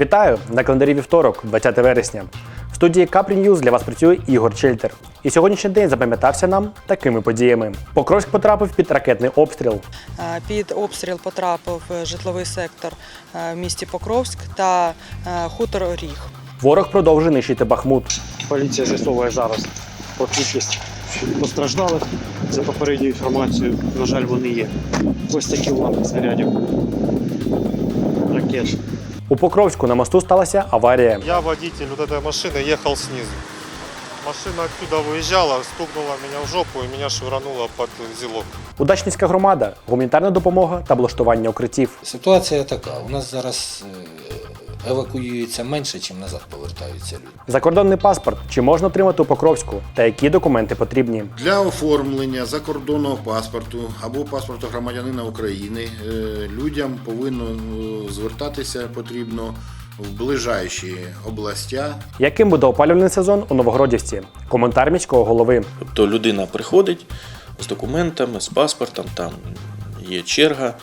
Вітаю на календарі вівторок, 20 вересня. В студії Капрі Ньюз для вас працює Ігор Чельтер. І сьогоднішній день запам'ятався нам такими подіями. Покровськ потрапив під ракетний обстріл. Під обстріл потрапив е, житловий сектор е, в місті Покровськ та е, хутор Ріг. Ворог продовжує нищити Бахмут. Поліція з'ясовує зараз про кількість постраждалих. За попередньою інформацією, на жаль, вони є. Ось такі уламки снарядів. Ракет. У Покровську на мосту сталася аварія. Я водитель вот этой машины ехал снизу. Машина оттуда выезжала, стукнула меня в жопу и меня швырнуло под зелок. Удачницька громада, гуманітарна допомога та облаштування укриттів. Ситуація така. У нас зараз е, евакуюється менше, ніж назад повертаються люди. Закордонний паспорт чи можна отримати у Покровську та які документи потрібні. Для оформлення закордонного паспорту або паспорту громадянина України е, людям повинно е, звертатися потрібно в ближайші областя Яким буде опалювальний сезон у Новогродівці? Коментар міського голови. Тобто людина приходить з документами, з паспортом, там є черга.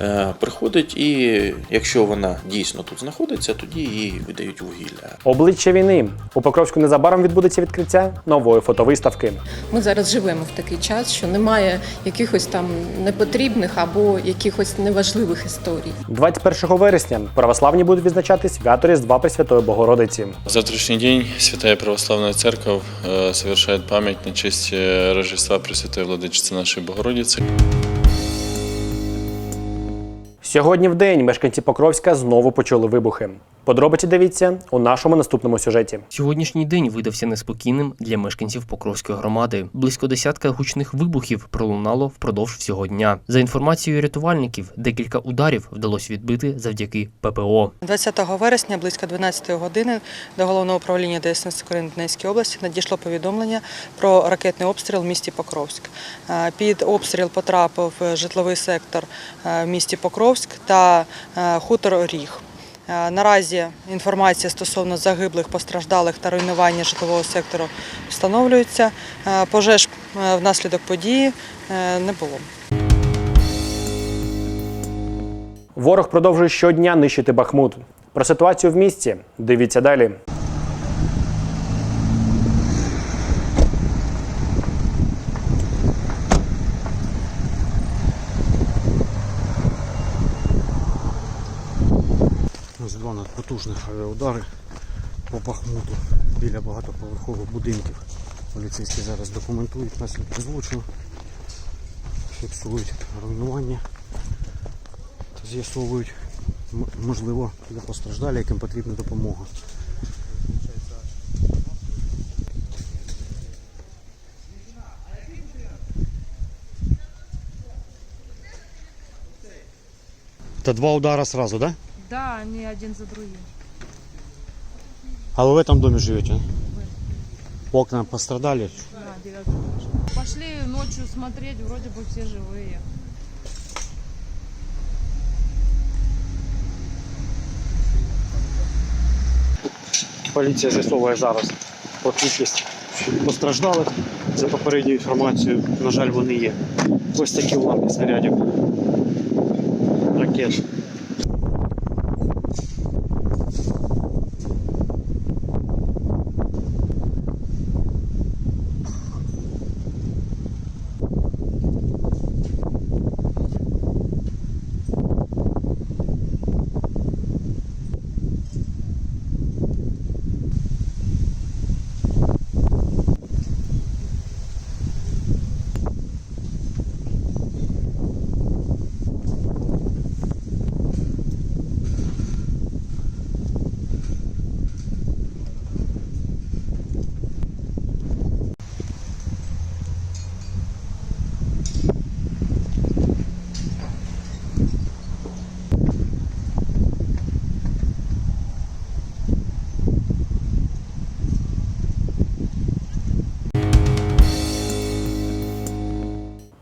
е, Приходить, і якщо вона дійсно тут знаходиться, тоді їй видають вугілля. Обличчя війни. У Покровську незабаром відбудеться відкриття нової фотовиставки. Ми зараз живемо в такий час, що немає якихось там непотрібних або якихось неважливих історій. 21 вересня православні будуть відзначати свято Різдва Пресвятої Богородиці. В завтрашний день Святая Православная Церковь э, совершает память на честь э, Рождества Пресвятой Владычицы нашей Богородицы. Сьогодні в день мешканці Покровська знову почули вибухи. Подробиці дивіться у нашому наступному сюжеті. Сьогоднішній день видався неспокійним для мешканців Покровської громади. Близько десятка гучних вибухів пролунало впродовж всього дня. За інформацією рятувальників, декілька ударів вдалося відбити завдяки ППО. 20 вересня близько 12 години до головного управління ДСНС України Донецької області надійшло повідомлення про ракетний обстріл в місті Покровськ. Е, Під обстріл потрапив житловий сектор е, в місті Покровськ та е, хутор Ріг. Е, Наразі інформація стосовно загиблих, постраждалих та руйнування житлового сектору встановлюється. Е, Пожеж внаслідок події не було. Ворог продовжує щодня нищити Бахмут. Про ситуацію в місті дивіться далі. Ось два надпотужних авіаудари по Бахмуту біля багатоповерхових будинків. Поліцейські зараз документують наслідки злочину, фіксують руйнування та з'ясовують, можливо, для постраждалих, яким потрібна допомога. Это два удара сразу, да? Да, они один за другим. А вы в этом доме живете? Окна пострадали? Да, девятый этаж. Пошли ночью смотреть, вроде бы все живые. Поліція з'ясовує зараз про кількість постраждалих. За попередньою інформацією, на жаль, вони є. Ось такі уламки снарядів. Ракет.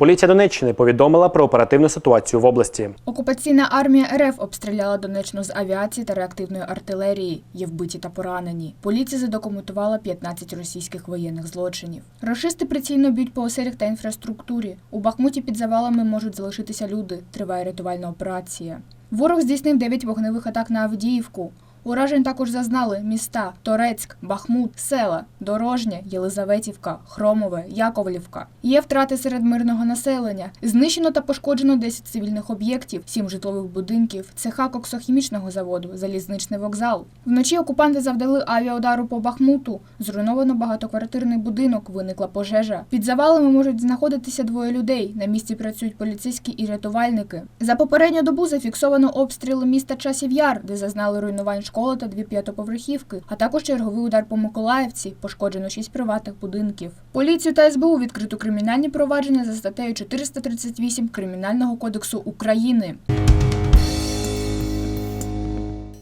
Поліція Донеччини повідомила про оперативну ситуацію в області. Окупаційна армія РФ обстріляла Донеччину з авіації та реактивної артилерії. Є вбиті та поранені. Поліція задокументувала 15 російських воєнних злочинів. Рашисти прицільно б'ють по оселях та інфраструктурі. У Бахмуті під завалами можуть залишитися люди. Триває рятувальна операція. Ворог здійснив 9 вогневих атак на Авдіївку. Уражень також зазнали міста Торецьк, Бахмут, села, Дорожня, Єлизаветівка, Хромове, Яковлівка. Є втрати серед мирного населення. Знищено та пошкоджено 10 цивільних об'єктів, 7 житлових будинків, цеха коксохімічного заводу, залізничний вокзал. Вночі окупанти завдали авіаудару по Бахмуту. Зруйновано багатоквартирний будинок, виникла пожежа. Під завалами можуть знаходитися двоє людей. На місці працюють поліцейські і рятувальники. За попередню добу зафіксовано обстріли міста Часів Яр, де зазнали руйнувань та дві п'ятоповерхівки, а також черговий удар по Миколаївці, пошкоджено шість приватних будинків. Поліцію та СБУ відкрито кримінальні провадження за статтею 438 Кримінального кодексу України.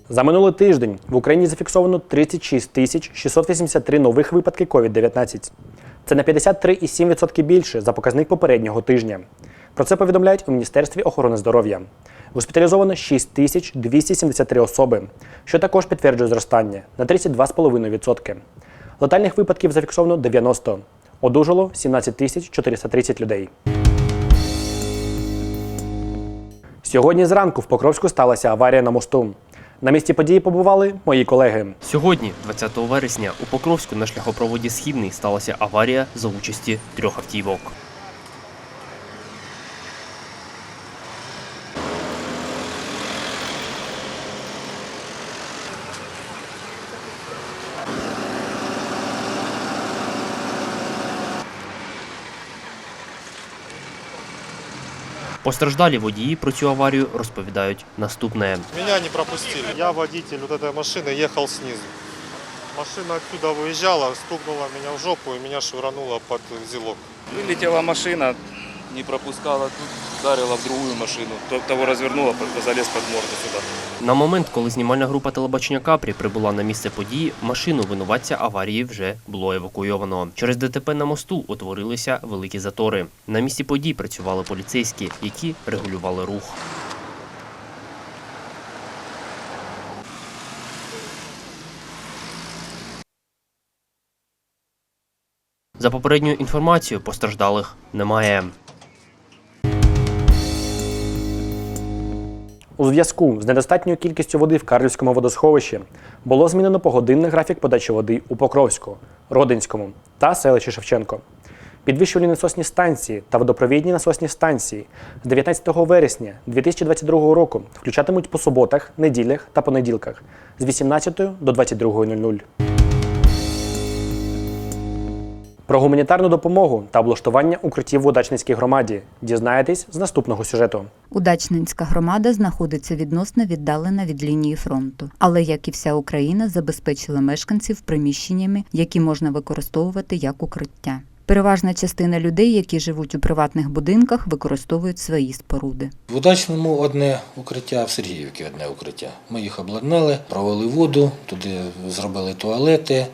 За минулий тиждень в Україні зафіксовано 36 тисяч 683 нових випадки COVID-19. Це на 53,7% більше за показник попереднього тижня. Про це повідомляють у Міністерстві охорони здоров'я. Госпіталізовано 6 тисяч 273 особи, що також підтверджує зростання на 32,5%. Летальних випадків зафіксовано 90. Одужало 17 тисяч 430 людей. Сьогодні зранку в Покровську сталася аварія на мосту. На місці події побували мої колеги. Сьогодні, 20 вересня, у Покровську на шляхопроводі Східний сталася аварія за участі трьох автівок. Постраждалі водії про цю аварію розповідають наступне. Меня не пропустили. Я водитель вот этой машины ехал снизу. Машина отсюда выезжала, стукнула меня в жопу и меня швырнула под зилок. Вылетела машина, не пропускала, тут ударила в другую машину. Того развернула, залез под морду сюда. На момент, коли знімальна група телебачення Капрі прибула на місце події, машину винуватця аварії вже було евакуйовано. Через ДТП на мосту утворилися великі затори. На місці подій працювали поліцейські, які регулювали рух. За попередньою інформацією, постраждалих немає. У зв'язку з недостатньою кількістю води в Карлівському водосховищі було змінено погодинний графік подачі води у Покровську, Родинському та селищі Шевченко. Підвищувальні насосні станції та водопровідні насосні станції з 19 вересня 2022 року включатимуть по суботах, неділях та понеділках з 18 до 22.00. Про гуманітарну допомогу та облаштування укриттів в Удачницькій громаді дізнаєтесь з наступного сюжету. Удачненська громада знаходиться відносно віддалена від лінії фронту, але як і вся Україна, забезпечила мешканців приміщеннями, які можна використовувати як укриття. Переважна частина людей, які живуть у приватних будинках, використовують свої споруди. В удачному одне укриття, в Сергіївці одне укриття. Ми їх обладнали, провели воду, туди зробили туалети,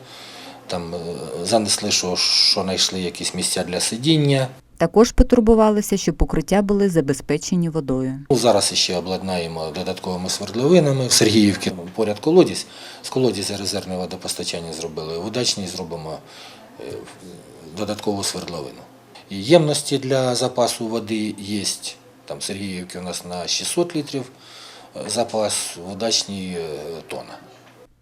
там е, занесли, що, що знайшли якісь місця для сидіння. Також потурбувалися, щоб укриття були забезпечені водою. Ну, Зараз ще обладнаємо додатковими свердловинами. В Сергіївці поряд колодязь. З колодязя резервне водопостачання зробили. В удачній зробимо е, додаткову свердловину. І ємності для запасу води є. Там в Сергіївці у нас на 600 літрів е, запас, в удачній тонна.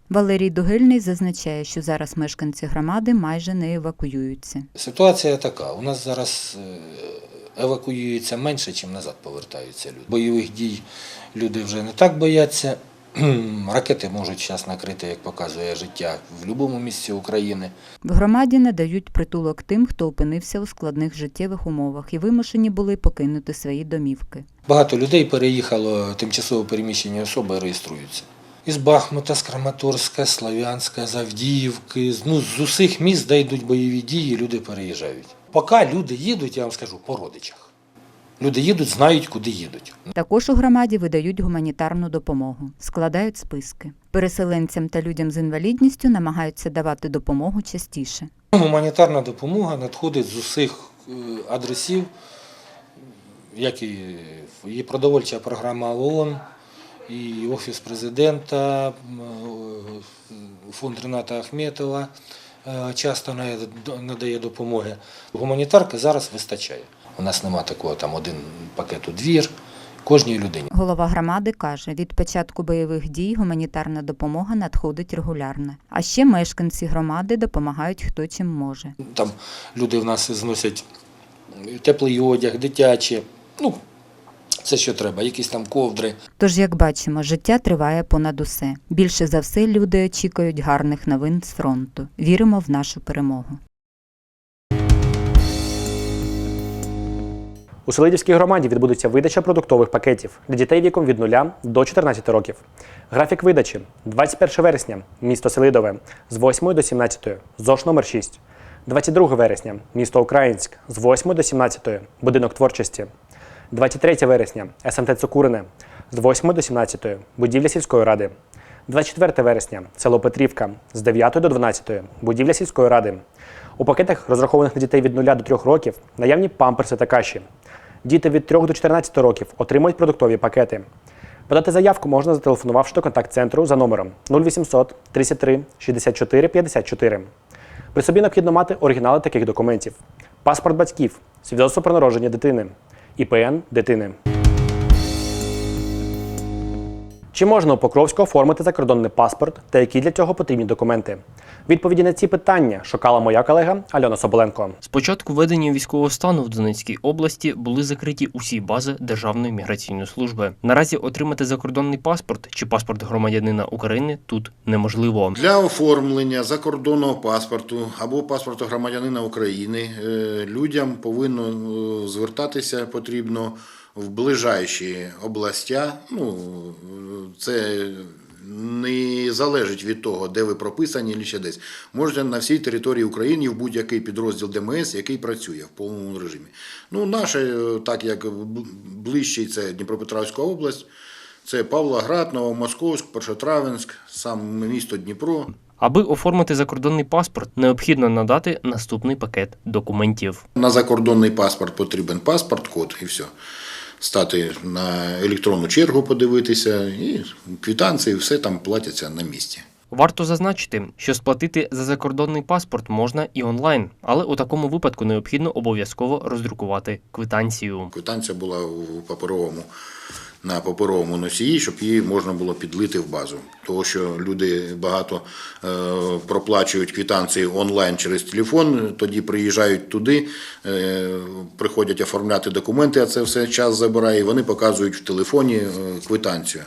Валерій Дугельний зазначає, що зараз мешканці громади майже не евакуюються. Ситуація така. У нас зараз е, евакуюється менше, ніж назад повертаються люди. Бойових дій люди вже не так бояться. Ракети можуть зараз накрити, як показує життя, в будь-якому місці України. В громаді надають притулок тим, хто опинився у складних життєвих умовах і вимушені були покинути свої домівки. Багато людей переїхало, тимчасово переміщені особи реєструються. Із Бахмута, з Краматорська, Слов'янська, з Авдіївки, ну, з усіх міст, де йдуть бойові дії, люди переїжджають. Поки люди їдуть, я вам скажу, по родичах. Люди їдуть, знають, куди їдуть. Також у громаді видають гуманітарну допомогу, складають списки. Переселенцям та людям з інвалідністю намагаються давати допомогу частіше. Гуманітарна допомога надходить з усіх е, адресів, як і продовольча програма ООН, і Офіс президента, е, фонд Рената Ахметова е, часто надає допомоги. Гуманітарки зараз вистачає. У нас нема такого там один пакет у двір кожній людині. Голова громади каже, від початку бойових дій гуманітарна допомога надходить регулярно. А ще мешканці громади допомагають хто чим може. Там люди в нас зносять теплий одяг, дитячі, ну, все, що треба, якісь там ковдри. Тож, як бачимо, життя триває понад усе. Більше за все люди очікують гарних новин з фронту. Віримо в нашу перемогу. У Селидівській громаді відбудеться видача продуктових пакетів для дітей віком від 0 до 14 років. Графік видачі 21 вересня, місто Селидове з 8 до 17, ЗОШ номер 6. 22 вересня, місто Українськ з 8 до 17, будинок творчості. 23 вересня, СМТ Цукурине з 8 до 17, будівля сільської ради. 24 вересня, село Петрівка з 9 до 12, будівля сільської ради. У пакетах, розрахованих на дітей від 0 до 3 років, наявні памперси та каші. Діти від 3 до 14 років отримують продуктові пакети. Подати заявку можна зателефонувавши до контакт-центру за номером 0800 33 64 54. При собі необхідно мати оригінали таких документів: паспорт батьків, свідоцтво про народження дитини, ІПН дитини. Чи можна у Покровську оформити закордонний паспорт та які для цього потрібні документи? Відповіді на ці питання шукала моя колега Альона Соболенко. З початку введення військового стану в Донецькій області були закриті усі бази Державної міграційної служби. Наразі отримати закордонний паспорт чи паспорт громадянина України тут неможливо. Для оформлення закордонного паспорту або паспорту громадянина України е, людям повинно е, звертатися потрібно в ближайші областя. Ну, це не залежить від того, де ви прописані чи ще десь. Можете на всій території України в будь-який підрозділ ДМС, який працює в повному режимі. Ну, наше, так як б- ближчий це Дніпропетровська область, це Павлоград, Новомосковськ, Першотравенськ, саме місто Дніпро. Аби оформити закордонний паспорт, необхідно надати наступний пакет документів. На закордонний паспорт потрібен паспорт, код і все. Стати на електронну чергу, подивитися, і квітанції, все там платяться на місці. Варто зазначити, що сплатити за закордонний паспорт можна і онлайн, але у такому випадку необхідно обов'язково роздрукувати квитанцію. Квитанція була у паперовому, на паперовому носії, щоб її можна було підлити в базу. Тому що люди багато е, проплачують квитанції онлайн через телефон, тоді приїжджають туди, е, приходять оформляти документи, а це все час забирає, і вони показують в телефоні е, квитанцію.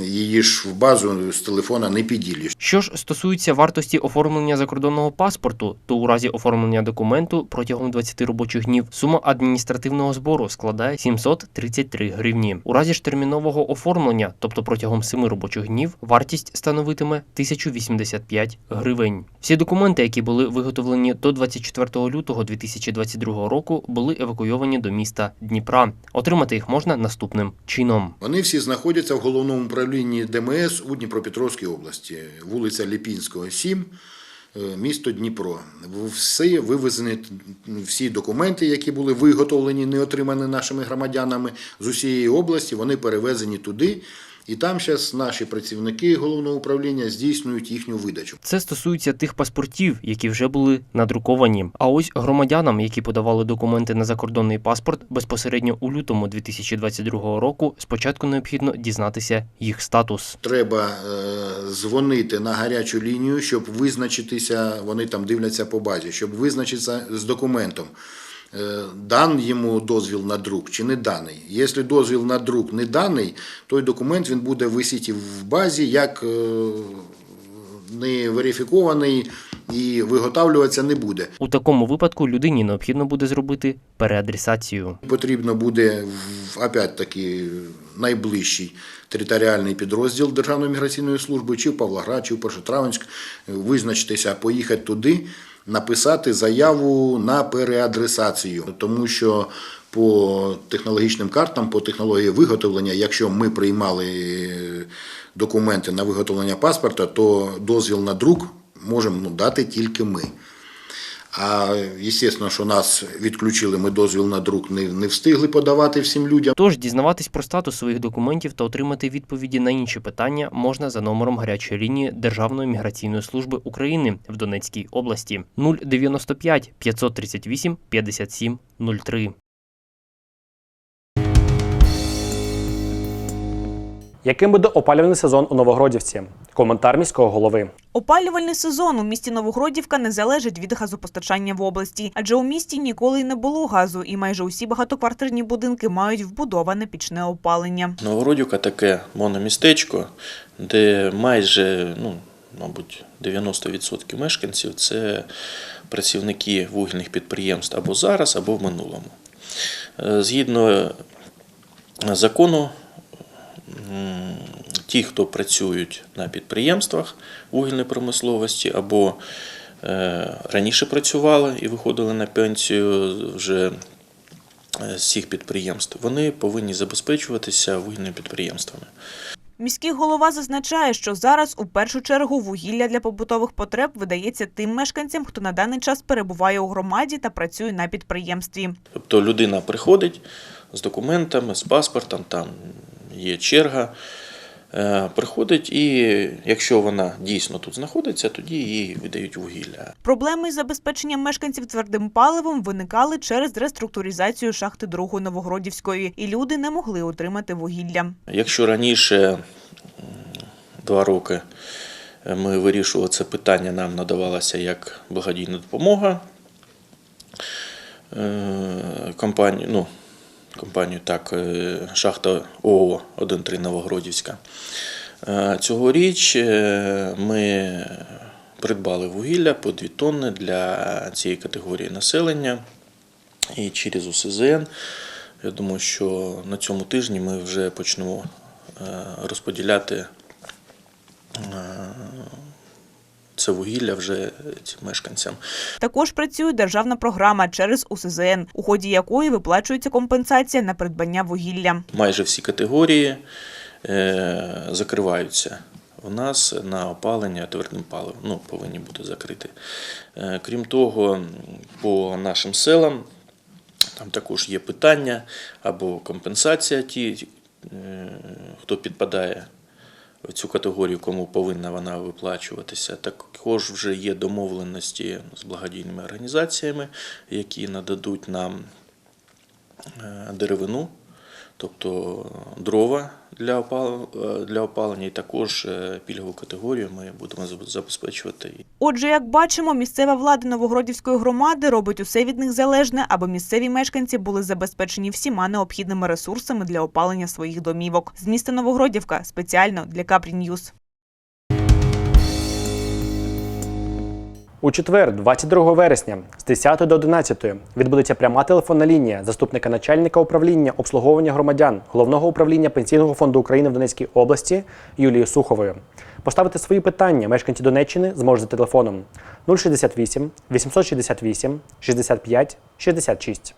Її ж в базу з телефона не піділіш. Що ж стосується вартості оформлення закордонного паспорту, то у разі оформлення документу протягом 20 робочих днів сума адміністративного збору складає 733 гривні. У разі ж термінового оформлення, тобто протягом 7 робочих днів, вартість становитиме 1085 гривень. Всі документи, які були виготовлені до 24 лютого 2022 року, були евакуйовані до міста Дніпра. Отримати їх можна наступним чином. Вони всі знаходяться в головному управлінні ДМС у Дніпропетровській області, вулиця Ліпінського, 7, е, місто Дніпро. Всі вивезені всі документи, які були виготовлені, не отримані нашими громадянами з усієї області, вони перевезені туди. І там зараз наші працівники головного управління здійснюють їхню видачу. Це стосується тих паспортів, які вже були надруковані. А ось громадянам, які подавали документи на закордонний паспорт безпосередньо у лютому 2022 року, спочатку необхідно дізнатися їх статус. Треба е, дзвонити на гарячу лінію, щоб визначитися, вони там дивляться по базі, щоб визначитися з документом. Е, дан йому дозвіл на друк чи не даний. Якщо дозвіл на друк не даний, той документ він буде висіти в базі як е, не верифікований і виготовлюватися не буде. У такому випадку людині необхідно буде зробити переадресацію. Потрібно буде в- опять-таки найближчий територіальний підрозділ Державної міграційної служби, чи в Павлоград, чи в Першотравенськ, визначитися, поїхати туди, написати заяву на переадресацію, тому що по технологічним картам, по технології виготовлення, якщо ми приймали документи на виготовлення паспорта, то дозвіл на друк можемо ну, дати тільки ми. А звісно, що нас відключили, ми дозвіл на друк не, не встигли подавати всім людям. Тож дізнаватись про статус своїх документів та отримати відповіді на інші питання можна за номером гарячої лінії Державної міграційної служби України в Донецькій області 095 538 57 03. Яким буде опалювальний сезон у Новогродівці? Коментар міського голови. Опалювальний сезон у місті Новогродівка не залежить від газопостачання в області, адже у місті ніколи й не було газу, і майже усі багатоквартирні будинки мають вбудоване пічне опалення. Новогродівка таке мономістечко, де майже, ну, мабуть, 90% мешканців це працівники вугільних підприємств або зараз, або в минулому. Е, Згідно закону, ті, хто працюють на підприємствах вугільної промисловості або е, раніше працювали і виходили на пенсію вже е, з цих підприємств, вони повинні забезпечуватися вугільними підприємствами. Міський голова зазначає, що зараз у першу чергу вугілля для побутових потреб видається тим мешканцям, хто на даний час перебуває у громаді та працює на підприємстві. Тобто людина приходить з документами, з паспортом, там є черга, е, приходить, і якщо вона дійсно тут знаходиться, тоді їй видають вугілля. Проблеми із забезпеченням мешканців твердим паливом виникали через реструктуризацію шахти другої Новогродівської, і люди не могли отримати вугілля. Якщо раніше два роки е, ми вирішували це питання, нам надавалася як благодійна допомога е, компанію, ну, компанію так, е, шахта ООО 1.3 Новогродівська. Е, Цьогоріч е, ми придбали вугілля по 2 тонни для цієї категорії населення і через УСЗН. Я думаю, що на цьому тижні ми вже почнемо розподіляти це вугілля вже цим мешканцям. Також працює державна програма через УСЗН, у ході якої виплачується компенсація на придбання вугілля. Майже всі категорії е, закриваються. У нас на опалення твердим паливом ну, повинні бути закриті. Е, Крім того, по нашим селам там також є питання або компенсація ті, е, хто підпадає цю категорію, кому повинна вона виплачуватися. Також вже є домовленості з благодійними організаціями, які нададуть нам е, деревину, тобто дрова для опал- е, для опалення, і також е, пільгову категорію ми будемо заб- забезпечувати. Отже, як бачимо, місцева влада Новогродівської громади робить усе від них залежне, аби місцеві мешканці були забезпечені всіма необхідними ресурсами для опалення своїх домівок. З міста Новогродівка спеціально для Капрі Ньюз. У четвер, 22 вересня, з 10 до 11 відбудеться пряма телефонна лінія заступника начальника управління обслуговування громадян Головного управління Пенсійного фонду України в Донецькій області Юлії Сухової. Поставити свої питання мешканці Донеччини зможуть за телефоном 068 868 65 66.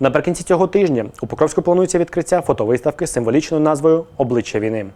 Наприкінці цього тижня у Покровську планується відкриття фотовиставки з символічною назвою Обличчя війни.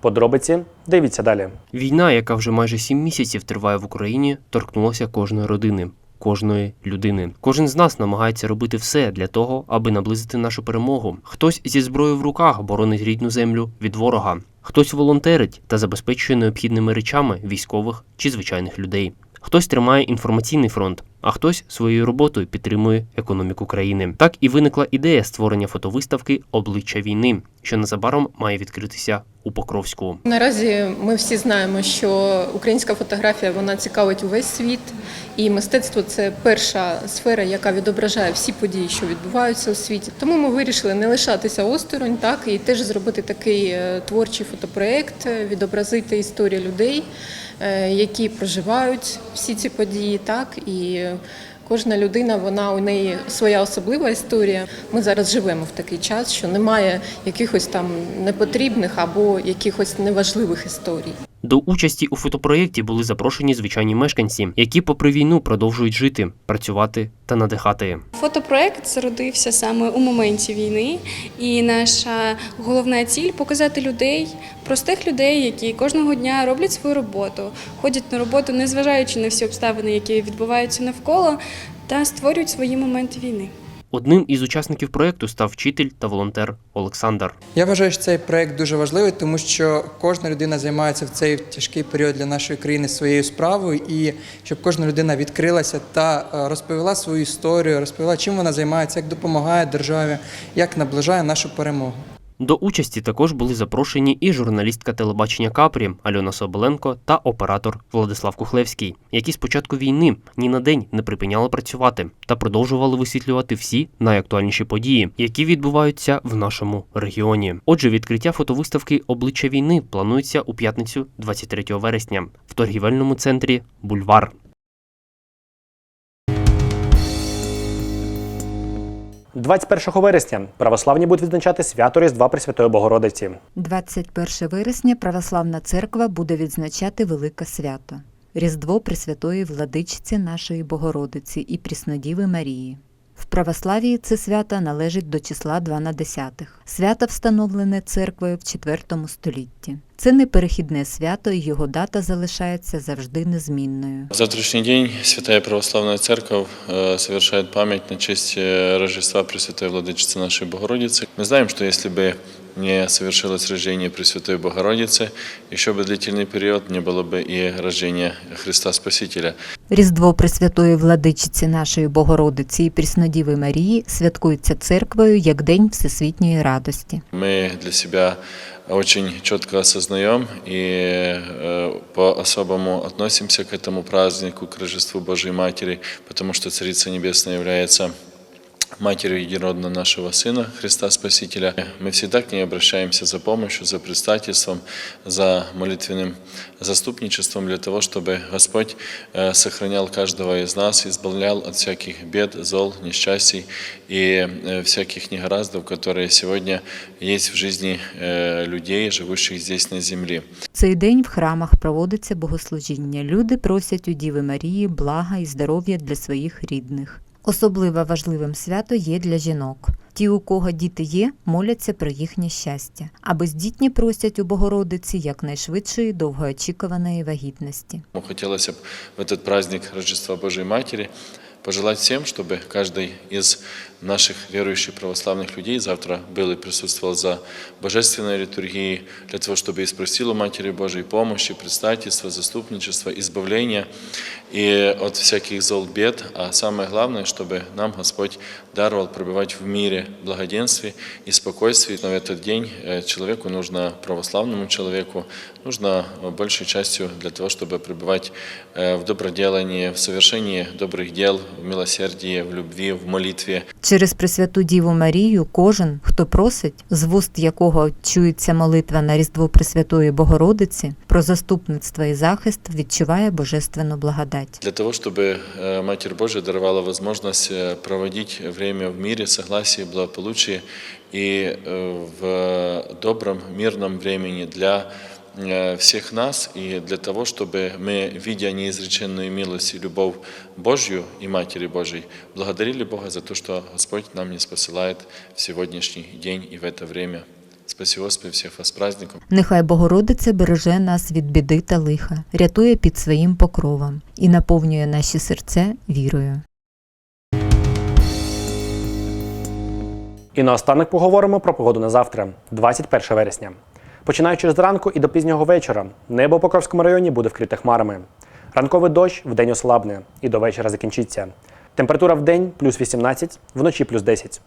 Подробиці дивіться далі. Війна, яка вже майже сім місяців триває в Україні, торкнулася кожної родини, кожної людини. Кожен з нас намагається робити все для того, аби наблизити нашу перемогу. Хтось зі зброєю в руках боронить рідну землю від ворога, хтось волонтерить та забезпечує необхідними речами військових чи звичайних людей. Хтось тримає інформаційний фронт, а хтось своєю роботою підтримує економіку країни. Так і виникла ідея створення фотовиставки Обличчя війни, що незабаром має відкритися у Покровську. Наразі ми всі знаємо, що українська фотографія вона цікавить увесь світ, і мистецтво це перша сфера, яка відображає всі події, що відбуваються у світі. Тому ми вирішили не лишатися осторонь, так і теж зробити такий е, творчий фотопроект, е, відобразити історію людей, які проживають всі ці події, так і. е, Кожна людина, вона у неї своя особлива історія. Ми зараз живемо в такий час, що немає якихось там непотрібних або якихось неважливих історій. До участі у фотопроєкті були запрошені звичайні мешканці, які, попри війну, продовжують жити, працювати та надихати. Фотопроект зародився саме у моменті війни, і наша головна ціль показати людей, простих людей, які кожного дня роблять свою роботу, ходять на роботу, незважаючи на всі обставини, які відбуваються навколо, та створюють свої моменти війни. Одним із учасників проекту став вчитель та волонтер Олександр. Я вважаю, що цей проект дуже важливий, тому що кожна людина займається в цей тяжкий період для нашої країни своєю справою, і щоб кожна людина відкрилася та е, розповіла свою історію, розповіла, чим вона займається, як допомагає державі, як наближає нашу перемогу. До участі також були запрошені і журналістка телебачення Капрі Альона Соболенко та оператор Владислав Кухлевський, які з початку війни ні на день не припиняли працювати та продовжували висвітлювати всі найактуальніші події, які відбуваються в нашому регіоні. Отже, відкриття фотовиставки Обличчя війни планується у п'ятницю, 23 вересня, в торгівельному центрі Бульвар. – 21 вересня православні будуть відзначати свято Різдва Пресвятої Богородиці. 21 вересня Православна Церква буде відзначати велике свято Різдво Пресвятої Владичиці нашої Богородиці і Пріснодіви Марії. В православії це свято належить до числа 12. Свято встановлене церквою в IV столітті. Це неперехідне свято, і його дата залишається завжди незмінною. В завтрашний день Святая Православная Церковь э, совершает память на честь э, Рождества Пресвятой Владычицы нашей Богородицы. Мы знаем, что если бы не совершилось рождение Пресвятой Богородицы, еще бы длительный период не было бы и рождения Христа Спасителя. Різдво Пресвятої Владичиці нашої Богородиці і Пріснодіви Марії святкується церквою як День Всесвітньої радості. Мы для себя очень четко осознаем и э, по-особому относимся к этому празднику, к Рождеству Божьей Матери, потому что Царица Небесная является матерью единородного нашего Сына, Христа Спасителя. Мы всегда к ней обращаемся за помощью, за предстательством, за молитвенным заступничеством для того, чтобы Господь э, сохранял каждого из нас, избавлял от всяких бед, зол, несчастий и э, всяких негораздов, которые сегодня есть в жизни э, людей, живущих здесь на земле. Цей день в храмах проводиться богослужіння. Люди просять у Діви Марії блага і здоров'я для своїх рідних. Особливо важливим свято є для жінок. Ті, у кого діти є, моляться про їхнє щастя, а бездітні просять у Богородиці якнайшвидшої довгоочікуваної вагітності. Хотілося б в цей праздник Рождества Божої Матери пожелать всем, чтобы каждый из наших верующих православных людей завтра был и присутствовал за божественной литургией, для того, чтобы и спросил у Матери Божией помощи, предстательства, заступничества, избавления и от всяких зол бед, а самое главное, чтобы нам Господь даровал пребывать в мире, благоденствии и спокойствии. Но в этот день э, человеку нужно, православному человеку, нужно э, большей частью для того, чтобы пребывать э, в доброделании, в совершении добрых дел, в милосердии, в любви, в молитве. Через Пресвяту Діву Марію кожен, хто просить, з вуст якого чується молитва на Різдво Пресвятої Богородиці, про заступництво і захист відчуває божественну благодать. Для того, чтобы э, Матерь Божия даровала возможность э, проводить время в мире, согласии, благополучии и э, в добром, мирном времени для э, всех нас и для того, чтобы мы, видя неизреченную милость и любовь Божью и Матери Божией, благодарили Бога за то, что Господь нам не спосылает в сегодняшний день и в это время. Спасибо, Господи, всех вас с праздником. Нехай Богородиця береже нас від біди та лиха, рятує під своїм покровом і наповнює наші серця вірою. І наостанок поговоримо про погоду на завтра, 21 вересня. Починаючи зранку і до пізнього вечора, небо у Покровському районі буде вкрите хмарами. Ранковий дощ вдень ослабне і до вечора закінчиться. Температура в день плюс 18, вночі плюс 10.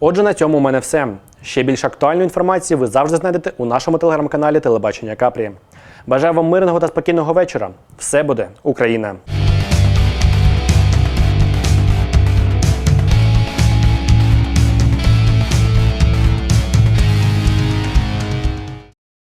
Отже, на цьому у мене все. Ще більш актуальної інформації ви завжди знайдете у нашому телеграм-каналі Телебачення Капрі. Бажаю вам мирного та спокійного вечора. Все буде Україна!